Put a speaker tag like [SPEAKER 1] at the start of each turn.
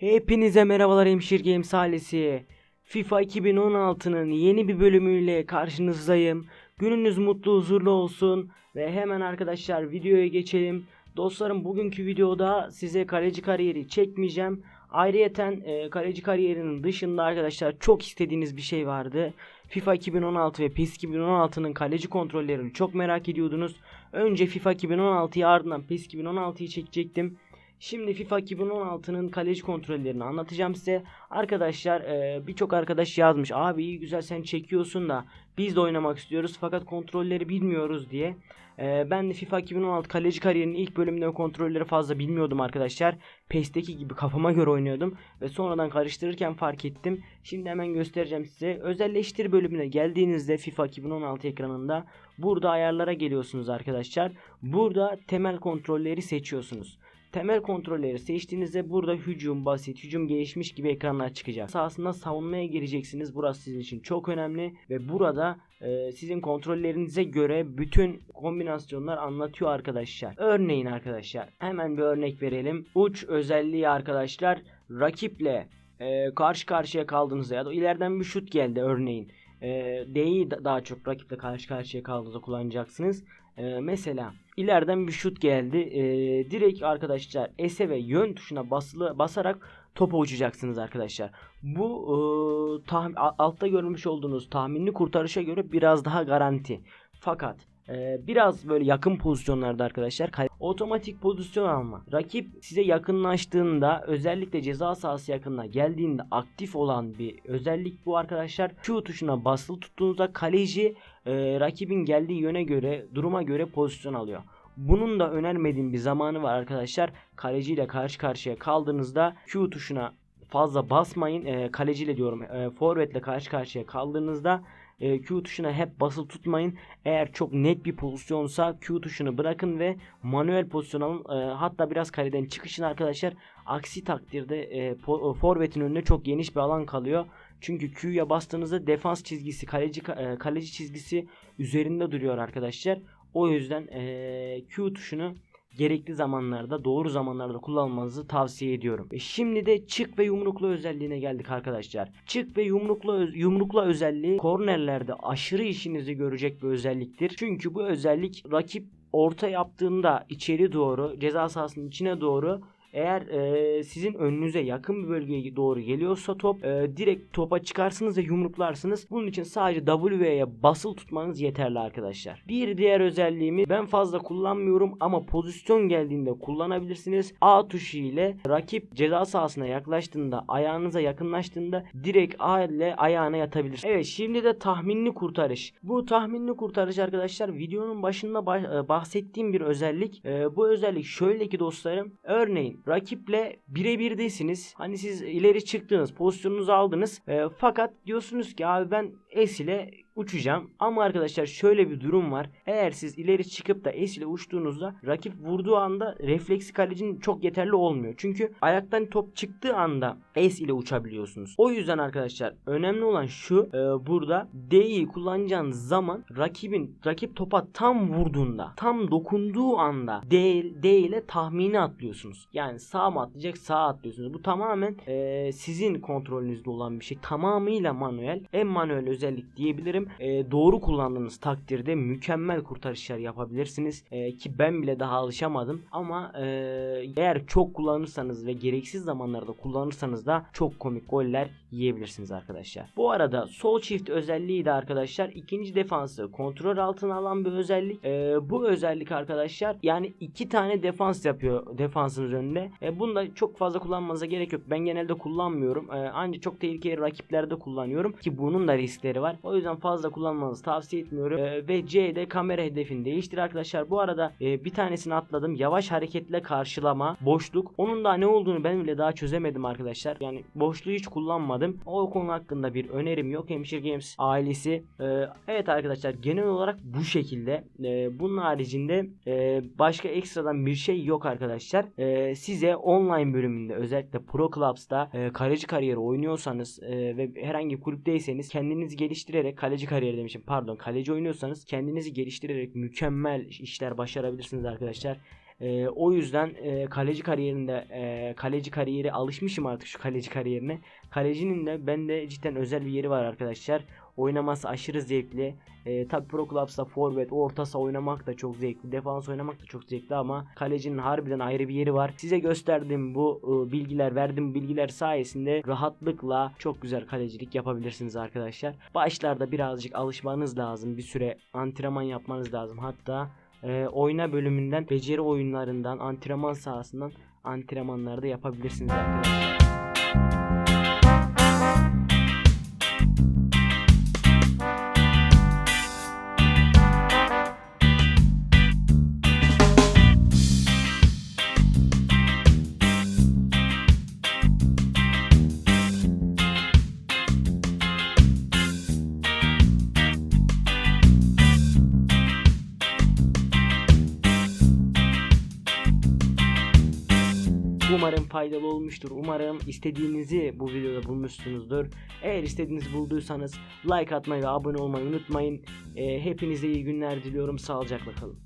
[SPEAKER 1] Hepinize merhabalar Hemşir Games ailesi. FIFA 2016'nın yeni bir bölümüyle karşınızdayım. Gününüz mutlu huzurlu olsun. Ve hemen arkadaşlar videoya geçelim. Dostlarım bugünkü videoda size kaleci kariyeri çekmeyeceğim. Ayrıyeten e, kaleci kariyerinin dışında arkadaşlar çok istediğiniz bir şey vardı. FIFA 2016 ve PES 2016'nın kaleci kontrollerini çok merak ediyordunuz. Önce FIFA 2016'yı ardından PES 2016'yı çekecektim. Şimdi FIFA 2016'nın kaleci kontrollerini anlatacağım size. Arkadaşlar e, birçok arkadaş yazmış. Abi iyi güzel sen çekiyorsun da biz de oynamak istiyoruz fakat kontrolleri bilmiyoruz diye. E, ben de FIFA 2016 kaleci kariyerinin ilk bölümünde kontrolleri fazla bilmiyordum arkadaşlar. PES'teki gibi kafama göre oynuyordum ve sonradan karıştırırken fark ettim. Şimdi hemen göstereceğim size. Özelleştir bölümüne geldiğinizde FIFA 2016 ekranında burada ayarlara geliyorsunuz arkadaşlar. Burada temel kontrolleri seçiyorsunuz. Temel kontrolleri seçtiğinizde burada hücum, basit, hücum gelişmiş gibi ekranlar çıkacak. Sahasında savunmaya gireceksiniz. Burası sizin için çok önemli ve burada e, sizin kontrollerinize göre bütün kombinasyonlar anlatıyor arkadaşlar. Örneğin arkadaşlar hemen bir örnek verelim. Uç özelliği arkadaşlar rakiple e, karşı karşıya kaldığınızda ya da ileriden bir şut geldi örneğin. E, D'yi da- daha çok rakiple karşı karşıya kaldığınızda kullanacaksınız. E, mesela ileriden bir şut geldi. E, direkt arkadaşlar S'e ve yön tuşuna basılı basarak topa uçacaksınız arkadaşlar. Bu e, tah- a- altta görmüş olduğunuz tahminli kurtarışa göre biraz daha garanti. Fakat e, biraz böyle yakın pozisyonlarda arkadaşlar otomatik pozisyon alma. Rakip size yakınlaştığında özellikle ceza sahası yakınına geldiğinde aktif olan bir özellik bu arkadaşlar. Q tuşuna basılı tuttuğunuzda kaleci e, rakibin geldiği yöne göre duruma göre pozisyon alıyor. Bunun da önermediğim bir zamanı var arkadaşlar. Kaleciyle karşı karşıya kaldığınızda Q tuşuna fazla basmayın. E, kaleciyle diyorum. E, forvetle karşı karşıya kaldığınızda e, Q tuşuna hep basılı tutmayın. Eğer çok net bir pozisyonsa Q tuşunu bırakın ve manuel pozisyon alın. E, hatta biraz kaleden çıkışın arkadaşlar. Aksi takdirde e, po- forvetin önünde çok geniş bir alan kalıyor. Çünkü Q'ya bastığınızda defans çizgisi, kaleci ka- e, kaleci çizgisi üzerinde duruyor arkadaşlar. O yüzden e, Q tuşunu gerekli zamanlarda, doğru zamanlarda kullanmanızı tavsiye ediyorum. E şimdi de çık ve yumruklu özelliğine geldik arkadaşlar. Çık ve yumruklu yumrukla özelliği kornerlerde aşırı işinizi görecek bir özelliktir. Çünkü bu özellik rakip orta yaptığında içeri doğru, ceza sahasının içine doğru eğer e, sizin önünüze yakın bir bölgeye doğru geliyorsa top e, direkt topa çıkarsınız ve yumruklarsınız. Bunun için sadece W'ye basılı tutmanız yeterli arkadaşlar. Bir diğer özelliğimi ben fazla kullanmıyorum ama pozisyon geldiğinde kullanabilirsiniz. A tuşu ile rakip ceza sahasına yaklaştığında ayağınıza yakınlaştığında direkt A ile ayağına yatabilirsiniz. Evet şimdi de tahminli kurtarış. Bu tahminli kurtarış arkadaşlar videonun başında bah- bahsettiğim bir özellik. E, bu özellik şöyle ki dostlarım. Örneğin rakiple birebirdesiniz. Hani siz ileri çıktınız, pozisyonunuzu aldınız. E, fakat diyorsunuz ki abi ben S ile uçacağım. Ama arkadaşlar şöyle bir durum var. Eğer siz ileri çıkıp da S ile uçtuğunuzda rakip vurduğu anda refleksi kalecinin çok yeterli olmuyor. Çünkü ayaktan top çıktığı anda S ile uçabiliyorsunuz. O yüzden arkadaşlar önemli olan şu e, burada D'yi kullanacağınız zaman rakibin rakip topa tam vurduğunda tam dokunduğu anda D, D ile tahmini atlıyorsunuz. Yani sağ mı atlayacak sağa atlıyorsunuz. Bu tamamen e, sizin kontrolünüzde olan bir şey. Tamamıyla manuel. En manuel özellik diyebilirim. E, doğru kullandığınız takdirde mükemmel kurtarışlar yapabilirsiniz. E, ki ben bile daha alışamadım. Ama e, eğer çok kullanırsanız ve gereksiz zamanlarda kullanırsanız da çok komik goller yiyebilirsiniz arkadaşlar. Bu arada sol çift özelliği de arkadaşlar ikinci defansı kontrol altına alan bir özellik. E, bu özellik arkadaşlar yani iki tane defans yapıyor defansınız önünde. E, bunu da çok fazla kullanmanıza gerek yok. Ben genelde kullanmıyorum. E, ancak çok tehlikeli rakiplerde kullanıyorum ki bunun da riskleri var. O yüzden fazla kullanmanızı tavsiye etmiyorum. E, ve C'de kamera hedefini değiştir arkadaşlar. Bu arada e, bir tanesini atladım. Yavaş hareketle karşılama, boşluk. Onun da ne olduğunu ben bile daha çözemedim arkadaşlar. Yani boşluğu hiç kullanmadım. O konu hakkında bir önerim yok. Hemşire Games ailesi. E, evet arkadaşlar genel olarak bu şekilde. E, bunun haricinde e, başka ekstradan bir şey yok arkadaşlar. E, size online bölümünde özellikle Pro Clubs'ta e, kaleci kariyeri oynuyorsanız e, ve herhangi bir kulüpteyseniz kendinizi geliştirerek kaleci kariyeri demişim pardon kaleci oynuyorsanız kendinizi geliştirerek mükemmel işler başarabilirsiniz arkadaşlar. E, o yüzden e, kaleci kariyerinde e, kaleci kariyeri alışmışım artık şu kaleci kariyerine. Kalecinin de bende cidden özel bir yeri var arkadaşlar. Oynaması aşırı zevkli. E, tabi Pro Clubs'ta forvet, orta saha oynamak da çok zevkli. Defans oynamak da çok zevkli ama kalecinin harbiden ayrı bir yeri var. Size gösterdiğim bu e, bilgiler, verdiğim bilgiler sayesinde rahatlıkla çok güzel kalecilik yapabilirsiniz arkadaşlar. Başlarda birazcık alışmanız lazım. Bir süre antrenman yapmanız lazım. Hatta e, oyna bölümünden, beceri oyunlarından, antrenman sahasından antrenmanları da yapabilirsiniz arkadaşlar. Umarım faydalı olmuştur. Umarım istediğinizi bu videoda bulmuşsunuzdur. Eğer istediğinizi bulduysanız like atmayı ve abone olmayı unutmayın. Ee, hepinize iyi günler diliyorum. Sağlıcakla kalın.